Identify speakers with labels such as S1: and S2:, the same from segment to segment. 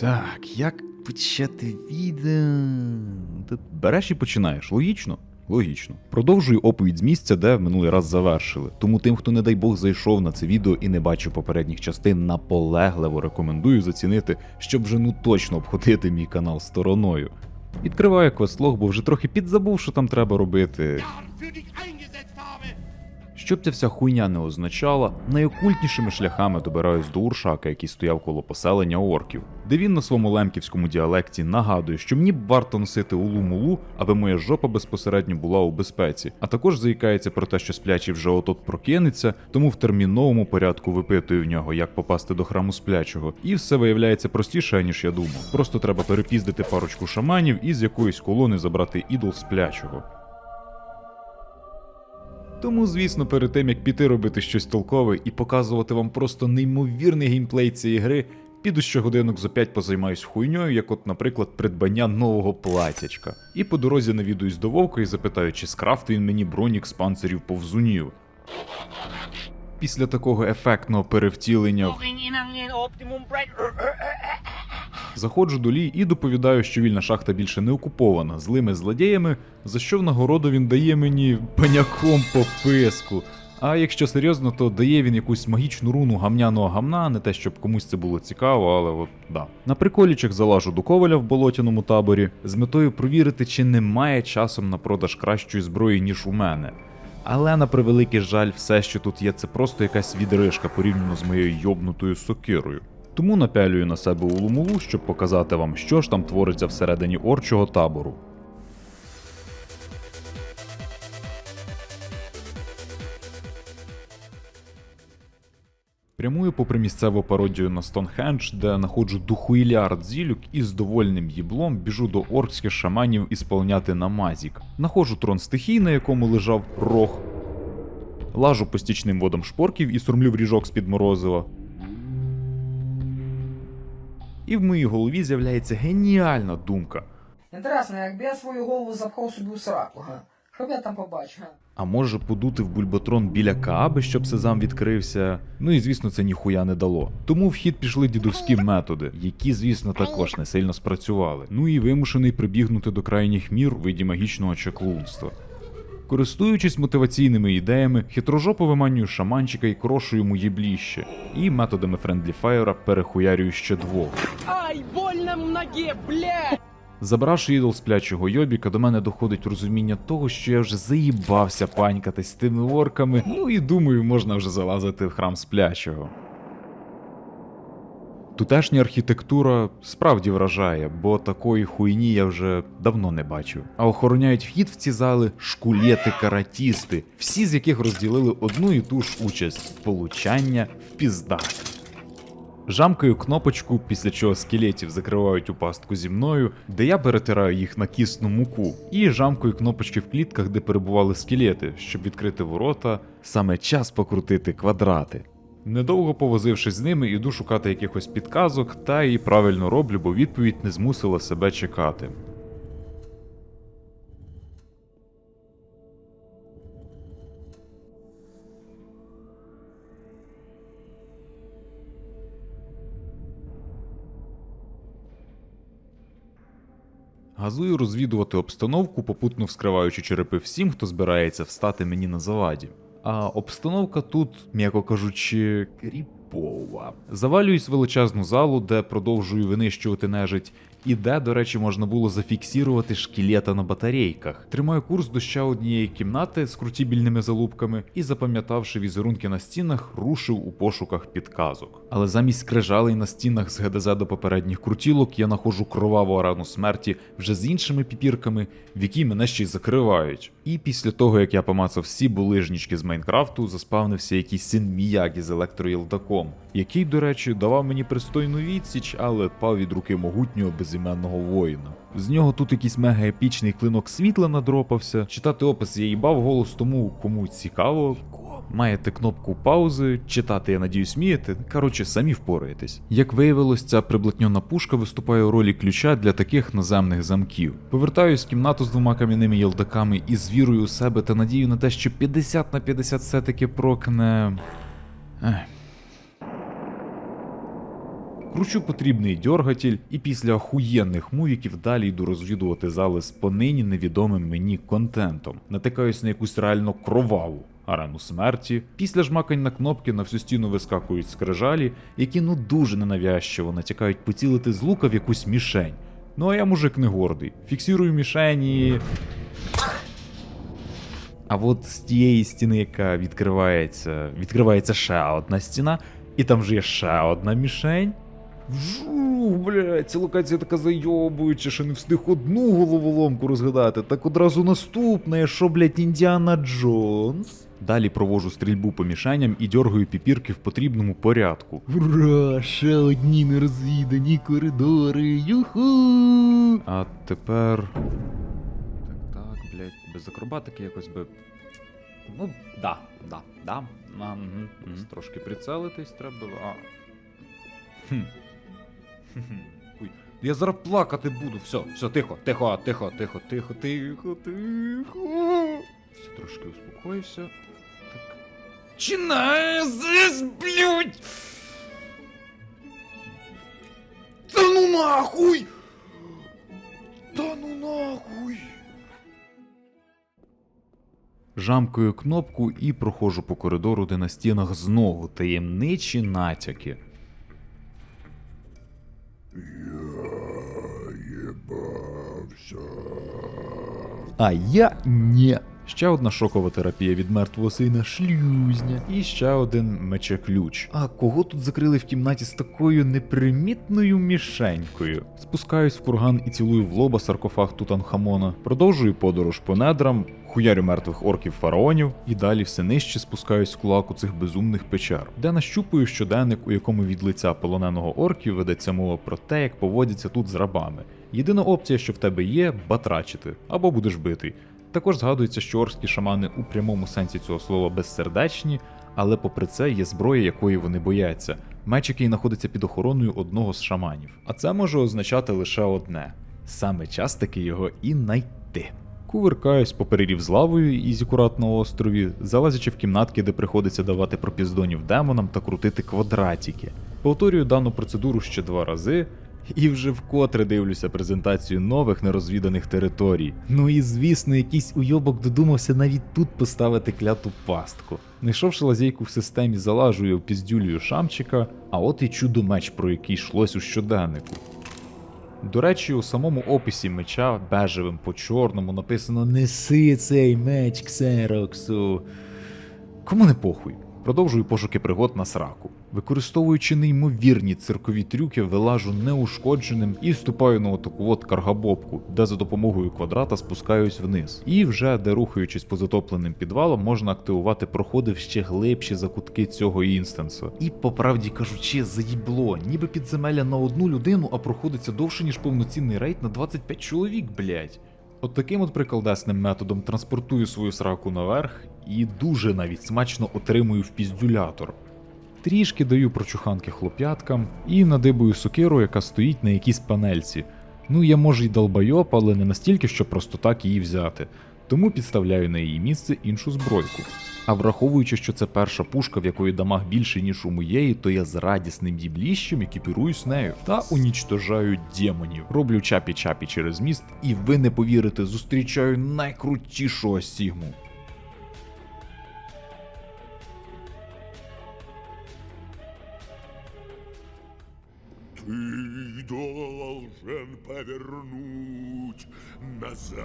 S1: Так, як почати відео? Ти береш і починаєш. Логічно? Логічно. Продовжую оповідь з місця, де минулий раз завершили. Тому тим, хто, не дай Бог, зайшов на це відео і не бачив попередніх частин, наполегливо рекомендую зацінити, щоб вже ну точно обходити мій канал стороною. Відкриваю квестлог, бо вже трохи підзабув, що там треба робити. Щоб ця вся хуйня не означала, найокультнішими шляхами добираюсь до Уршака, який стояв коло поселення орків, де він на своєму лемківському діалекті нагадує, що мені б варто носити улу-мулу, аби моя жопа безпосередньо була у безпеці. А також заїкається про те, що сплячий вже от-от прокинеться, тому в терміновому порядку випитую в нього, як попасти до храму сплячого. І все виявляється простіше, ніж я думав. Просто треба перепіздити парочку шаманів і з якоїсь колони забрати ідол сплячого. Тому, звісно, перед тим як піти робити щось толкове і показувати вам просто неймовірний геймплей цієї гри, піду ще годинок за п'ять позаймаюсь хуйньою, як от, наприклад, придбання нового платячка. І по дорозі навідуюсь до вовка і запитаю, чи скрафт він мені бронік з панцирів повзунів. Після такого ефектного перевтілення в. Заходжу до Лі і доповідаю, що вільна шахта більше не окупована злими злодіями, за що в нагороду він дає мені паняком по писку. А якщо серйозно, то дає він якусь магічну руну гамняного гамна, не те, щоб комусь це було цікаво, але от да. На приколічок залажу до коваля в болотяному таборі з метою провірити, чи немає часом на продаж кращої зброї, ніж у мене. Але на превеликий жаль, все, що тут є, це просто якась відрижка порівняно з моєю йобнутою сокирою. Тому напялюю на себе улумулу, щоб показати вам, що ж там твориться всередині орчого табору. Прямую попри місцеву пародію на Стонхендж, де находжу духуїлярд зілюк і з довольним їблом біжу до оркських шаманів ісполняти намазік. Находжу трон стихій, на якому лежав рог. Лажу по стічним водам шпорків і сурмлю в ріжок з-під морозива. І в моїй голові з'являється геніальна думка.
S2: Інтересно, якби я свою голову запхав собі у сраку, га? Що б я там побачив?
S1: А може подути в бульбатрон біля Кааби, щоб сезам відкрився. Ну і звісно, це ніхуя не дало. Тому в хід пішли дідовські методи, які, звісно, також не сильно спрацювали. Ну і вимушений прибігнути до крайніх мір у виді магічного чаклунства. Користуючись мотиваційними ідеями, хитрожопо виманюю шаманчика і крошую йому єбліще. І методами френдлі фаєра перехуярюю ще двох.
S3: Ай, больно в ноге, блядь!
S1: Забравши ідол сплячого йобіка, до мене доходить розуміння того, що я вже заїбався панькатись з тими орками, ну і думаю, можна вже залазити в храм сплячого. Тутешня архітектура справді вражає, бо такої хуйні я вже давно не бачив. А охороняють вхід в ці зали шкулети-каратісти, всі з яких розділили одну і ту ж участь получання в піздах. Жамкаю кнопочку, після чого скелетів закривають у пастку зі мною, де я перетираю їх на кисну муку, і жамкаю кнопочки в клітках, де перебували скелети, щоб відкрити ворота, саме час покрутити квадрати. Недовго повозившись з ними, іду шукати якихось підказок, та і правильно роблю, бо відповідь не змусила себе чекати. Газую розвідувати обстановку, попутно вскриваючи черепи всім, хто збирається встати мені на заваді. А обстановка тут, м'яко кажучи, кріпова. Завалююсь в величезну залу, де продовжую винищувати нежить, і де, до речі, можна було зафіксувати шкілета на батарейках. Тримаю курс до ще однієї кімнати з крутібільними залупками і, запам'ятавши візерунки на стінах, рушив у пошуках підказок. Але замість скрижалей на стінах з ГДЗ до попередніх крутілок я находжу кроваву арену смерті вже з іншими піпірками, в якій мене ще й закривають. І після того, як я помацав всі булижнічки з Майнкрафту, заспавнився якийсь син Міягі з електроїлдаком, який, до речі, давав мені пристойну відсіч, але пав від руки могутнього безіменного воїна. З нього тут якийсь мега епічний клинок світла надропався. Читати опис я їбав голос тому, кому цікаво. Маєте кнопку паузи, читати, я надіюсь, вмієте. Коротше, самі впораєтесь. Як виявилось, ця приблотньона пушка виступає у ролі ключа для таких наземних замків. Повертаюсь в кімнату з двома кам'яними ялдаками і з вірою у себе та надію на те, що 50 на 50 все-таки прокне. Ех. Кручу потрібний дьоргатель, і після охуєнних мувіків далі йду розвідувати зали з понині невідомим мені контентом. Натикаюсь на якусь реально кроваву арену смерті. Після жмакань на кнопки на всю стіну вискакують скрижалі, які ну дуже ненавязчиво натякають поцілити з лука в якусь мішень. Ну а я мужик не гордий. Фіксирую мішень і. А от з тієї стіни, яка відкривається, відкривається ще одна стіна, і там же є ще одна мішень. Вжух, блядь, ця локація така зайобуюча, що не встиг одну головоломку розгадати, так одразу наступна, я що, блядь, Індіана Джонс. Далі провожу стрільбу по мішеням і дергаю піпірки в потрібному порядку. Ура! Ще одні нерозвідані коридори. Юху! А тепер. Так, так, блядь, без акробатики якось би. Ну, да, да, да. А, угу, угу. Трошки прицелитись треба. А. Хм. Я зараз плакати буду. Все, все, тихо, тихо, тихо, тихо, тихо, тихо, тихо. Все, трошки успокоївся. Так. Чинаю здесь, блядь! Та ну нахуй! Та ну нахуй! Жамкаю кнопку і проходжу по коридору, де на стінах знову таємничі натяки. А я ні. Ще одна шокова терапія від мертвого сина шлюзня. І ще один мечеключ. А кого тут закрили в кімнаті з такою непримітною мішенькою? Спускаюсь в курган і цілую в лоба саркофаг Тутанхамона. Продовжую подорож по недрам, хуярю мертвих орків фараонів і далі все нижче спускаюсь в кулаку цих безумних печер, де нащупую щоденник, у якому від лиця полоненого орків ведеться мова про те, як поводяться тут з рабами. Єдина опція, що в тебе є, батрачити або будеш битий. Також згадується, що орські шамани у прямому сенсі цього слова безсердечні, але попри це є зброя, якої вони бояться. Меч, який знаходиться під охороною одного з шаманів. А це може означати лише одне: саме час таки його і найти. Кувиркаюсь по перерів з лавою і зікурат на острові, залазячи в кімнатки, де приходиться давати пропіздонів демонам та крутити квадратики. Повторюю дану процедуру ще два рази, і вже вкотре дивлюся презентацію нових нерозвіданих територій. Ну і звісно, якийсь уйобок додумався навіть тут поставити кляту пастку. Знайшовши лазейку в системі, залажую піздюлію шамчика, а от і чудо меч, про який йшлось у щоденнику. До речі, у самому описі меча бежевим по чорному написано Неси цей меч Ксероксу. Кому не похуй. Продовжую пошуки пригод на сраку. Використовуючи неймовірні циркові трюки, вилажу неушкодженим і вступаю на отаку от каргабобку, де за допомогою квадрата спускаюсь вниз. І вже де рухаючись по затопленим підвалам, можна активувати проходи в ще глибші закутки цього інстанса. І по правді кажучи, заїбло, ніби підземелля на одну людину, а проходиться довше, ніж повноцінний рейд на 25 чоловік, блять. От таким от приколдесним методом транспортую свою сраку наверх і дуже навіть смачно отримую впіздюлятор. Трішки даю прочуханки хлоп'яткам і надибую сокиру, яка стоїть на якійсь панельці. Ну, я може й долбайоп, але не настільки, щоб просто так її взяти. Тому підставляю на її місце іншу збройку. А враховуючи, що це перша пушка, в якої дамаг більше, ніж у моєї, то я з радісним дібліщем екіпіруюсь нею та унічтожаю демонів. Роблю чапі-чапі через міст, і ви не повірите, зустрічаю найкрутішого сігму.
S4: Должен повернуть назад.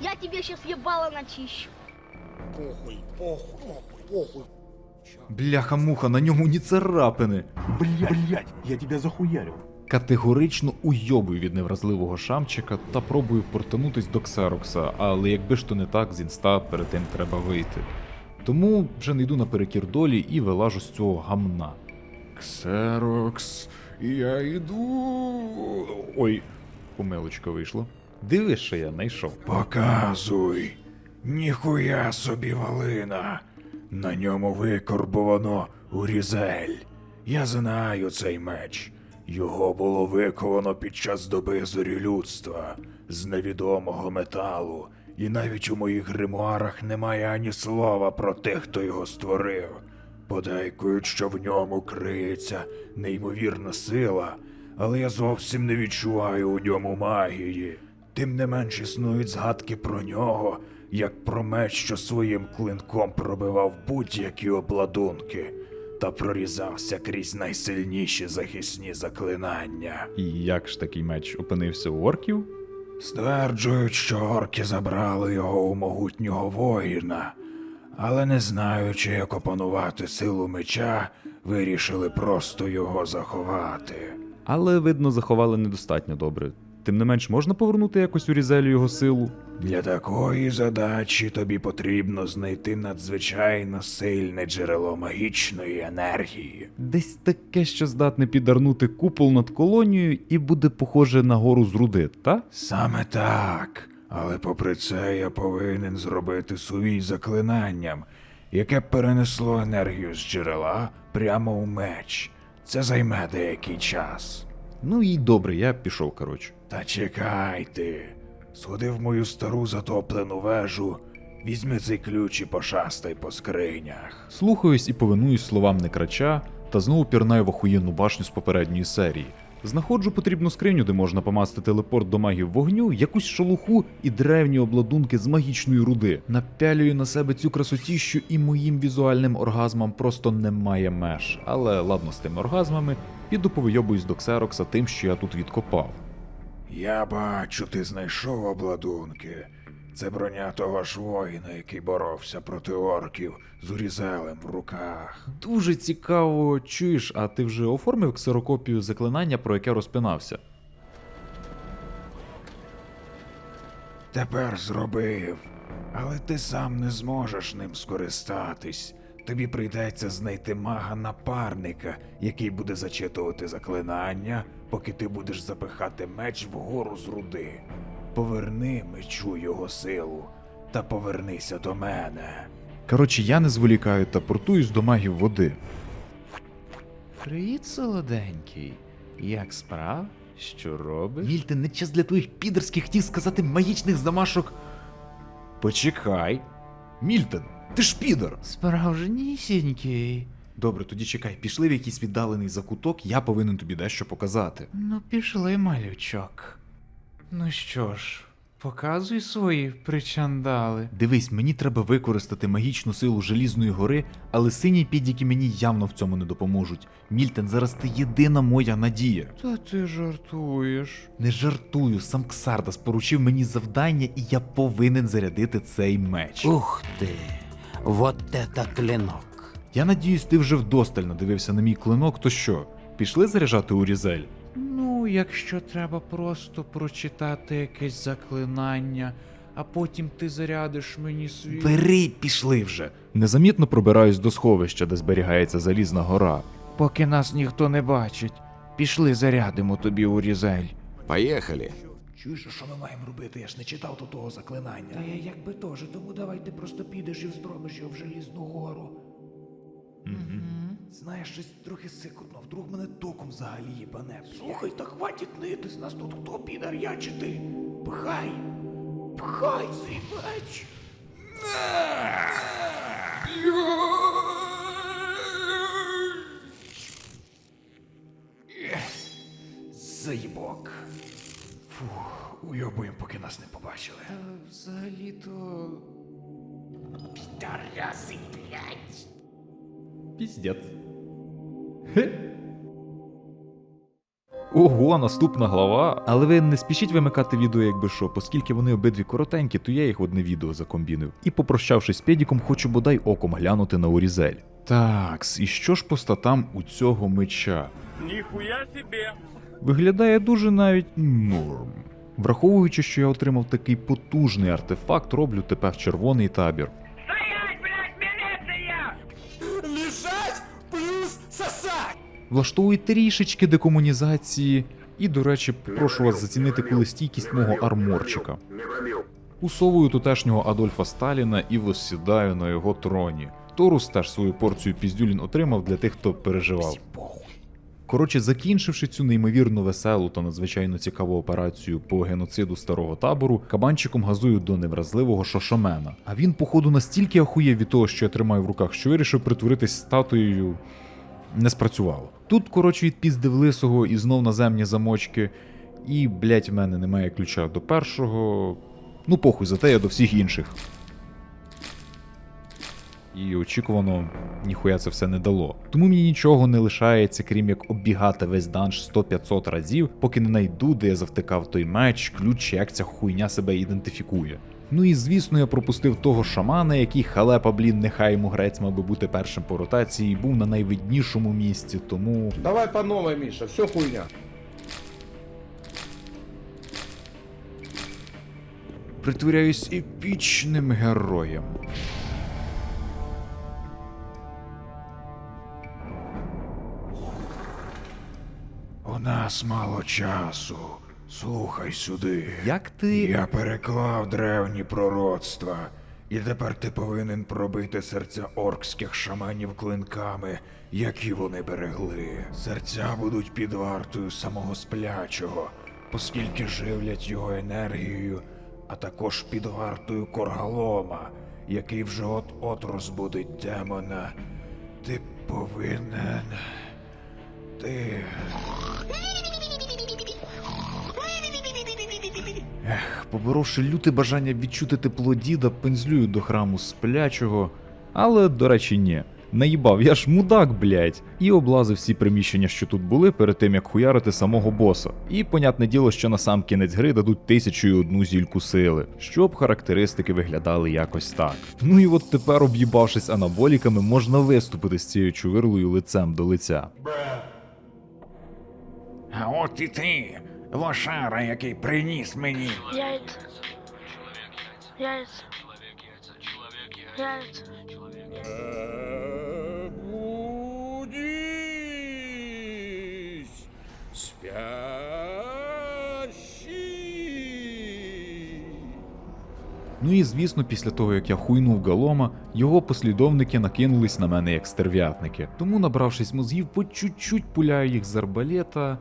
S5: Я тебе сейчас ебало начищу.
S4: Похуй, похуй, похуй, похуй.
S1: Бляха-муха, на ньому ні царапини.
S6: Блять, блять, я тебя захуярил.
S1: Категорично уйобую від невразливого шамчика та пробую портанутись до Ксерокса, але якби ж то не так, з інста перед тим треба вийти. Тому вже не йду наперекір долі і вилажу з цього гамна. Ксерокс, я йду. Ой, помилочка вийшла. Дивись, що я знайшов.
S4: Показуй. Ніхуя собі валина. На ньому викорбовано урізель. Я знаю цей меч. Його було виковано під час доби зорі людства з невідомого металу, і навіть у моїх гримуарах немає ані слова про тих, хто його створив. Подейкують, що в ньому криється неймовірна сила, але я зовсім не відчуваю у ньому магії. Тим не менш існують згадки про нього, як про меч, що своїм клинком пробивав будь-які обладунки та прорізався крізь найсильніші захисні заклинання.
S1: І як ж такий меч опинився у орків?
S4: Стверджують, що орки забрали його у могутнього воїна, але не знаючи, як опанувати силу меча, вирішили просто його заховати.
S1: Але, видно, заховали недостатньо добре. Тим не менш, можна повернути якось у Різелю його силу.
S4: Для такої задачі тобі потрібно знайти надзвичайно сильне джерело магічної енергії.
S1: Десь таке, що здатне підарнути купол над колонією і буде похоже на гору з руди, та?
S4: Саме так. Але попри це я повинен зробити сувій заклинанням, яке б перенесло енергію з джерела прямо у меч. Це займе деякий час.
S1: Ну і добре, я пішов, коротше.
S4: Та чекай ти. Сходи в мою стару затоплену вежу, візьми цей ключ і пошастай по скринях.
S1: Слухаюсь і повинуюсь словам некрача, та знову пірнаю в охуєнну башню з попередньої серії. Знаходжу потрібну скриню, де можна помасти телепорт до магів вогню, якусь шолуху і древні обладунки з магічної руди. Напялюю на себе цю красотіщу і моїм візуальним оргазмам просто немає меж. Але ладно з тими оргазмами, піду повийобуюсь до Ксерокса тим, що я тут відкопав.
S4: Я бачу, ти знайшов обладунки. Це броня того ж воїна, який боровся проти орків з урізелем в руках.
S1: Дуже цікаво, чуєш, а ти вже оформив ксерокопію заклинання, про яке розпинався?
S4: Тепер зробив, але ти сам не зможеш ним скористатись. Тобі прийдеться знайти мага-напарника, який буде зачитувати заклинання, поки ти будеш запихати меч вгору з руди. Поверни мечу його силу та повернися до мене.
S1: Коротше, я не зволікаю та портуюсь до магів води.
S7: Привіт, солоденький. Як справ? Що робиш?
S1: Вільте, не час для твоїх підерських хотів сказати магічних замашок. Почекай. Мільтон, ти ж підер.
S7: Справжнісінький.
S1: Добре, тоді чекай, пішли в якийсь віддалений закуток, я повинен тобі дещо показати.
S7: Ну, пішли, малючок. Ну що ж, показуй свої причандали.
S1: Дивись, мені треба використати магічну силу Желізної гори, але сині підіки мені явно в цьому не допоможуть. Мільтон, зараз ти єдина моя надія.
S7: Та ти жартуєш.
S1: Не жартую, сам Ксардас поручив мені завдання, і я повинен зарядити цей меч.
S8: Ух ты, вот это клинок.
S1: Я надіюсь, ти вже вдосталь надивився на мій клинок, то що? Пішли заряджати у Різель?
S7: Ну, якщо треба просто прочитати якесь заклинання, а потім ти зарядиш мені свій.
S1: Бери, пішли вже. Незамітно пробираюсь до сховища, де зберігається залізна гора.
S7: Поки нас ніхто не бачить. Пішли зарядимо тобі у різель.
S8: Поехали.
S4: Чуєш, що ми маємо робити? Я ж не читав тут того заклинання. Та я якби теж, тому давай ти просто підеш і вздробиш його в желізну гору. Знаєш, щось трохи сикотно, вдруг мене током взагалі їбане. Слухай, та хватить нити, з нас тут хто підар, я чи ти? Пхай! Пхай цей меч! Заїбок. Фух, уйобуємо, поки нас не побачили.
S7: Та взагалі-то.
S4: Тараси, блядь!
S1: Піздець. Ого, наступна глава. Але ви не спішіть вимикати відео, якби що, оскільки вони обидві коротенькі, то я їх в одне відео закомбінив. І попрощавшись з педіком, хочу бодай оком глянути на Урізель. Такс, і що ж по статам у цього меча?
S9: Нихуя себе!
S1: Виглядає дуже навіть норм. Враховуючи, що я отримав такий потужний артефакт, роблю тепер червоний табір. Влаштовую трішечки декомунізації. І, до речі, прошу вас зацінити коли стійкість мого арморчика. Усовую тутешнього Адольфа Сталіна і восідаю на його троні. Торус теж свою порцію піздюлін отримав для тих, хто переживав. Коротше, закінчивши цю неймовірно веселу та надзвичайно цікаву операцію по геноциду старого табору, кабанчиком газую до невразливого шошомена. А він, походу, настільки ахуєв від того, що я тримаю в руках, що вирішив притворитись статуєю. Не спрацювало. Тут, коротше, відпіздив лисого і знов наземні замочки. І, блять, в мене немає ключа до першого. Ну, похуй, зате я до всіх інших. І очікувано, ніхуя це все не дало. Тому мені нічого не лишається, крім як оббігати весь данж 100-500 разів, поки не найду, де я завтикав той меч, ключ, як ця хуйня себе ідентифікує. Ну і звісно, я пропустив того шамана, який халепа, блін, нехай йому грець мав би бути першим по ротації, і був на найвиднішому місці, тому.
S6: Давай по новой, Миша, все хуйня.
S1: Притворяюсь епічним героєм.
S4: У нас мало часу. Слухай сюди.
S1: Як ти.
S4: Я переклав древні пророцтва, і тепер ти повинен пробити серця оркських шаманів клинками, які вони берегли. Серця будуть під вартою самого сплячого, оскільки живлять його енергією, а також під вартою коргалома, який вже от-от розбудить демона. Ти повинен. Ти.
S1: Поборовши люте бажання відчути тепло діда, пензлюю до храму сплячого. Але, до речі, ні. Наїбав, я ж мудак, блять. І облазив всі приміщення, що тут були, перед тим як хуярити самого боса. І понятне діло, що на сам кінець гри дадуть тисячу і одну зільку сили, щоб характеристики виглядали якось так. Ну і от тепер, об'їбавшись анаболіками, можна виступити з цією чувирлою лицем до лиця.
S9: А от і ти, лошара, який приніс мені.
S6: Будись, спящий.
S1: Ну і звісно, після того як я хуйнув галома, його послідовники накинулись на мене як стерв'ятники. Тому, набравшись мозгів, по чуть-чуть пуляю їх з арбалета.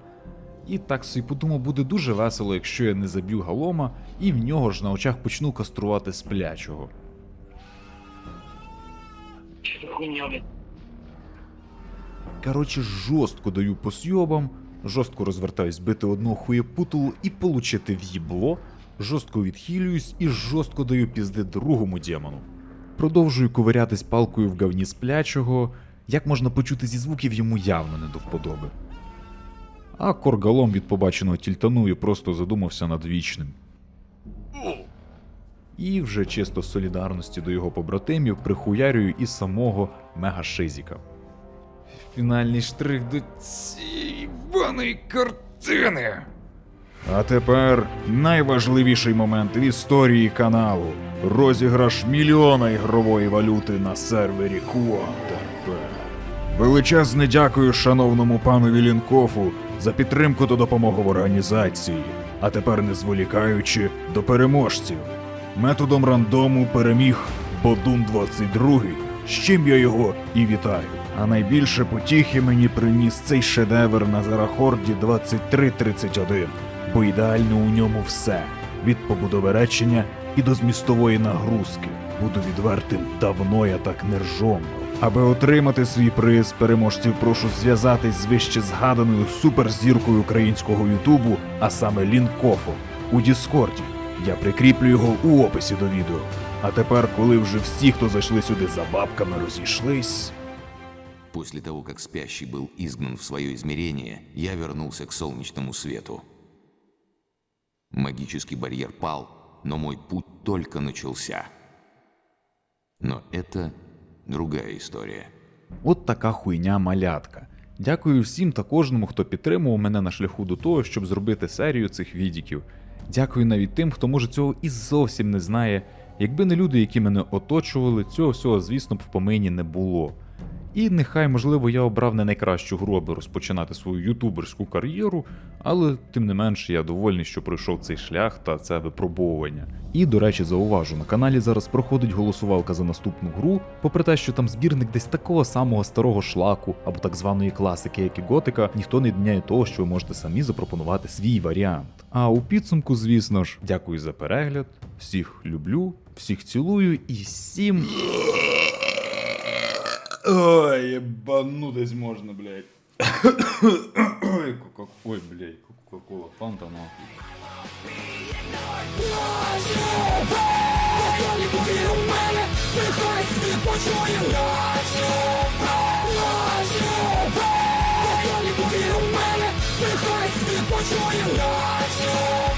S1: І так собі подумав, буде дуже весело, якщо я не заб'ю галома, і в нього ж на очах почну каструвати сплячого. Коротше, жорстко даю по сйобам, жорстко розвертаюсь бити одного хуєпутулу і получити в'їбло, жорстко відхилююсь і жорстко даю пізди другому демону. Продовжую ковирятись палкою в говні сплячого, як можна почути зі звуків йому явно не до вподоби. А коргалом від побаченого тільтаную просто задумався над вічним. І вже чисто з солідарності до його побратимів прихуярюю і самого мегашизіка. Фінальний штрих до цієї баної картини.
S4: А тепер найважливіший момент в історії каналу розіграш мільйона ігрової валюти на сервері QuanterP. Величезне дякую шановному пану Вілінкофу за підтримку та допомогу в організації. А тепер, не зволікаючи, до переможців. Методом рандому переміг Бодун 22, з чим я його і вітаю. А найбільше потіхи мені приніс цей шедевр на Зарахорді 2331, бо ідеально у ньому все від побудови речення і до змістової нагрузки. Буду відвертим, давно я так не. Аби отримати свій приз, переможців прошу зв'язатись з вище згаданою суперзіркою українського Ютубу, а саме Лінкофом, у Діскорді. Я прикріплю його у описі до відео. А тепер, коли вже всі, хто зайшли сюди за бабками, розійшлись.
S10: После того, как спящий был изгнан в свое измерение, я вернулся к солнечному свету. Магический барьер пал, но мой путь только начался. Но это другая історія.
S1: От така хуйня малятка. Дякую всім та кожному, хто підтримував мене на шляху до того, щоб зробити серію цих відіків. Дякую навіть тим, хто може цього і зовсім не знає. Якби не люди, які мене оточували, цього всього, звісно б, в помині не було. І нехай, можливо, я обрав не найкращу гру, аби розпочинати свою ютуберську кар'єру, але тим не менше я довольний, що пройшов цей шлях та це випробовування. І, до речі, зауважу, на каналі зараз проходить голосувалка за наступну гру, попри те, що там збірник десь такого самого старого шлаку або так званої класики, як і Готика, ніхто не відміняє того, що ви можете самі запропонувати свій варіант. А у підсумку, звісно ж, дякую за перегляд, всіх люблю, всіх цілую і всім. Ой, ебанутость можно, блядь. Ой, какой, блядь, какого фанта нахуй.
S3: Почує ночі,